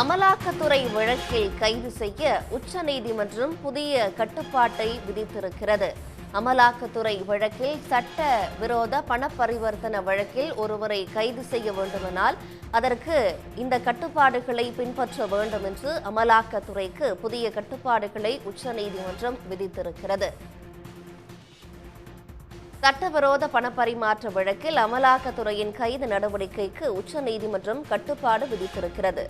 அமலாக்கத்துறை வழக்கில் கைது செய்ய உச்சநீதிமன்றம் புதிய கட்டுப்பாட்டை விதித்திருக்கிறது. அமலாக்கத்துறை வழக்கில் சட்ட விரோத பண பரிவர்த்தன வழக்கில் ஒருவரை கைது செய்ய வேண்டுமானால் அதற்கு இந்த கட்டுப்பாடுகளை பின்பற்ற வேண்டும் என்று அமலாக்கத்துறைக்கு புதிய கட்டுப்பாடுகளை உச்சநீதிமன்றம் விதித்திருக்கிறது. சட்டவிரோத பணப்பரிமாற்ற வழக்கில் அமலாக்கத்துறையின் கைது நடவடிக்கைக்கு உச்சநீதிமன்றம் கட்டுப்பாடு விதித்திருக்கிறது.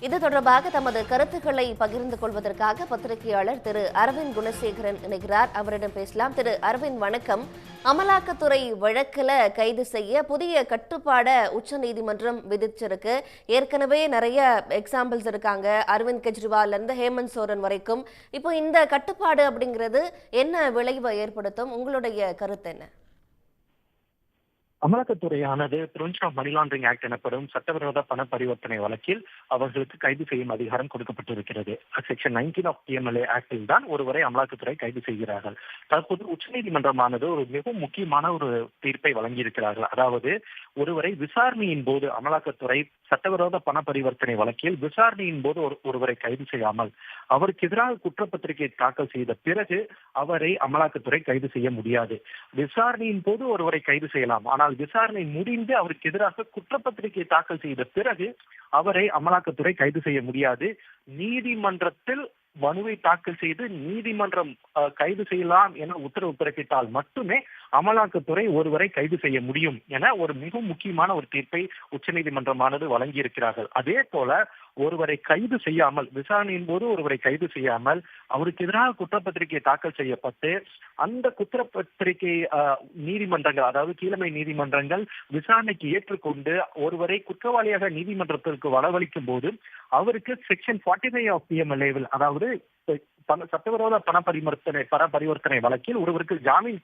இது தொடர்பாக தமது கருத்துக்களை பகிர்ந்து கொள்வதற்காக பத்திரிகையாளர் திரு அரவிந்த் குணசேகரன் இணைகிறார். அவரிடம் பேசலாம். திரு அரவிந்த் வணக்கம். அமலாக்கத்துறை வழக்கில் கைது செய்ய புதிய கட்டுப்பாடை உச்சநீதிமன்றம் விதிச்சிருக்கு. ஏற்கனவே நிறைய எக்ஸாம்பிள்ஸ் இருக்காங்க. அரவிந்த் கெஜ்ரிவால் இருந்து ஹேமந்த் சோரன் வரைக்கும். இப்போ இந்த கட்டுப்பாடு அப்படிங்கிறது என்ன விளைவை ஏற்படுத்தும்? உங்களுடைய கருத்து என்ன? அமலாக்கத்துறையானது prevention of money laundering act எனப்படும் சட்டவிரோத பண பரிவர்த்தனை வழக்கில் அவர்களுக்கு கைது செய்யும் அதிகாரம் கொடுக்கப்பட்டிருக்கிறது. செக்ஷன் நைன்டீன் ஆஃப் பிஎம்எல்ஏ ஆக்டில் தான் ஒருவரை அமலாக்கத்துறை கைது செய்கிறார்கள். தற்போது உச்சநீதிமன்றமானது ஒரு மிக முக்கியமான ஒரு தீர்ப்பை வழங்கியிருக்கிறார்கள். அதாவது ஒருவரை விசாரணையின் போது அமலாக்கத்துறை சட்டவிரோத பண பரிவர்த்தனை வழக்கில் விசாரணையின் போது ஒரு ஒருவரை கைது செய்யாமல் அவருக்கு எதிராக குற்றப்பத்திரிகை தாக்கல் செய்த பிறகு அவரை அமலாக்கத்துறை கைது செய்ய முடியாது. விசாரணையின் போது ஒருவரை கைது செய்யலாம். ஆனால் ஆனால் விசாரணை முடிந்து அவருக்கு எதிராக குற்றப்பத்திரிகை தாக்கல் செய்த பிறகு அவரை அமலாக்கத்துறை கைது செய்ய முடியாது. நீதிமன்றத்தில் மனுவை தாக்கல் செய்து நீதிமன்றம் கைது செய்யலாம் என உத்தரவு பிறப்பித்தால் மட்டுமே அமலாக்கத்துறை ஒருவரை கைது செய்ய முடியும் என ஒரு மிக முக்கியமான ஒரு தீர்ப்பை உச்சநீதிமன்றமானது வழங்கியிருக்கிறார்கள். அதே போல ஒருவரை கைது செய்யாமல் விசாரணையின் போது ஒருவரை கைது செய்யாமல் அவருக்கு எதிராக குற்றப்பத்திரிகை தாக்கல் செய்யப்பட்டு அந்த குற்றப்பத்திரிகை நீதிமன்றங்கள் அதாவது கீழமை நீதிமன்றங்கள் விசாரணைக்கு ஏற்றுக்கொண்டு ஒருவரை குற்றவாளியாக நீதிமன்றத்திற்கு வரவழைக்கும் போது அவருக்கு செக்ஷன் ஃபார்ட்டி ஃபைவ் ஆஃப் பிஎம்எல்ஏவில் அதாவது சட்டவிரோத பண பரிவர்த்தனை பண பரிவர்த்தனை வழக்கில் ஒருவருக்கு ஜாமீன்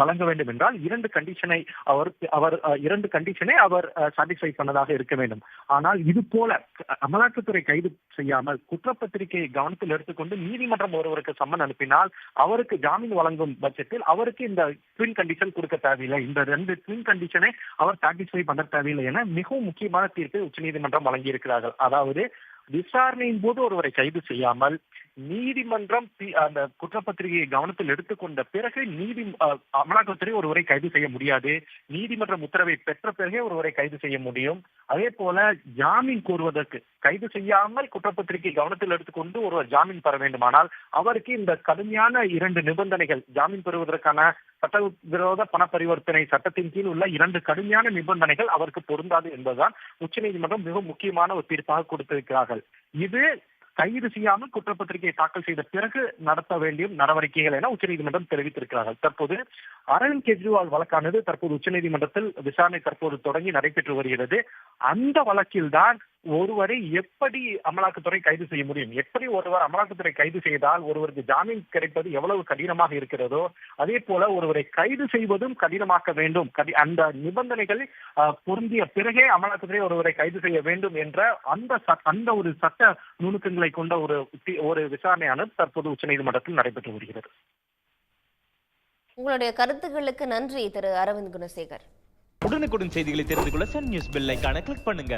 வழங்க வேண்டும் என்றால் இரண்டு கண்டிஷனை அவர் அவர் இரண்டு கண்டிஷனை அவர் சாட்டிஸ்ஃபை பண்ணதாக இருக்க வேண்டும். ஆனால் இது போல அமலாக்கத்துறை கைது செய்யாமல் குற்றப்பத்திரிகையை கவனத்தில் எடுத்துக்கொண்டு நீதிமன்றம் ஒருவருக்கு சம்மன் அனுப்பினால் அவருக்கு ஜாமீன் வழங்கும் பட்சத்தில் அவருக்கு இந்த ட்வின் கண்டிஷன் கொடுக்க தேவையில்லை. இந்த ரெண்டு ட்வின் கண்டிஷனை அவர் சாட்டிஸ்ஃபை பண்ண தேவையில்லை என மிகவும் முக்கியமான தீர்ப்பை உச்சநீதிமன்றம் வழங்கியிருக்கிறார்கள். அதாவது விசாரணையின் போது ஒருவரை கைது செய்யாமல் நீதிமன்றம் அந்த குற்றப்பத்திரிகையை கவனத்தில் எடுத்துக்கொண்ட பிறகு நீதி அஹ், அமலாக்கத்துறை ஒருவரை கைது செய்ய முடியாது. நீதிமன்றம் உத்தரவை பெற்ற பிறகே ஒருவரை கைது செய்ய முடியும். அதே போல ஜாமீன் கோருவதற்கு கைது செய்யாமல் குற்றப்பத்திரிகை கவனத்தில் எடுத்துக்கொண்டு ஒருவர் ஜாமீன் பெற வேண்டுமானால் அவருக்கு இந்த கடுமையான இரண்டு நிபந்தனைகள் ஜாமீன் பெறுவதற்கான சட்டவிரோத பண பரிவர்த்தனை சட்டத்தின் கீழ் உள்ள இரண்டு கடுமையான நிபந்தனைகள் அவருக்கு பொருந்தாது என்பதுதான் உச்சநீதிமன்றம் மிக முக்கியமான ஒரு தீர்ப்பாக கொடுத்திருக்கிறார்கள். இது கைது செய்யாமல் குற்றப்பத்திரிகை தாக்கல் செய்த பிறகு நடத்த வேண்டிய நடவடிக்கைகள் என உச்சநீதிமன்றம் தெரிவித்திருக்கிறார்கள். தற்போது அரவிந்த் கெஜ்ரிவால் வழக்கானது தற்போது உச்சநீதிமன்றத்தில் விசாரணை தற்போது தொடங்கி நடைபெற்று வருகிறது. அந்த வழக்கில்தான் ஒருவரை எப்படி அமலாக்கத்துறை கைது செய்ய முடியும்? எப்படி ஒருவர் அமலாக்கத்துறை கைது செய்தால் ஒருவருக்கு ஜாமீன் கிடைப்பது எவ்வளவு கடினமாக இருக்கிறதோ அதே போல ஒருவரை கைது செய்வதும் கடினமாக்க வேண்டும். அந்த நிபந்தனைகள் பொருந்திய பிறகே அமலாக்கத்துறை ஒருவரை கைது செய்ய வேண்டும் என்ற அந்த அந்த ஒரு சட்ட நுணுக்கங்களை கொண்ட ஒரு ஒரு விசாரணையானது தற்போது உச்சநீதிமன்றத்தில் நடைபெற்று வருகிறது. உங்களுடைய கருத்துக்களுக்கு நன்றி திரு அரவிந்த் குணசேகர். உடனுக்குடன் செய்திகளை தெரிந்து கொள்ள சன் நியூஸ் பெல் ஐகானை கிளிக் பண்ணுங்க.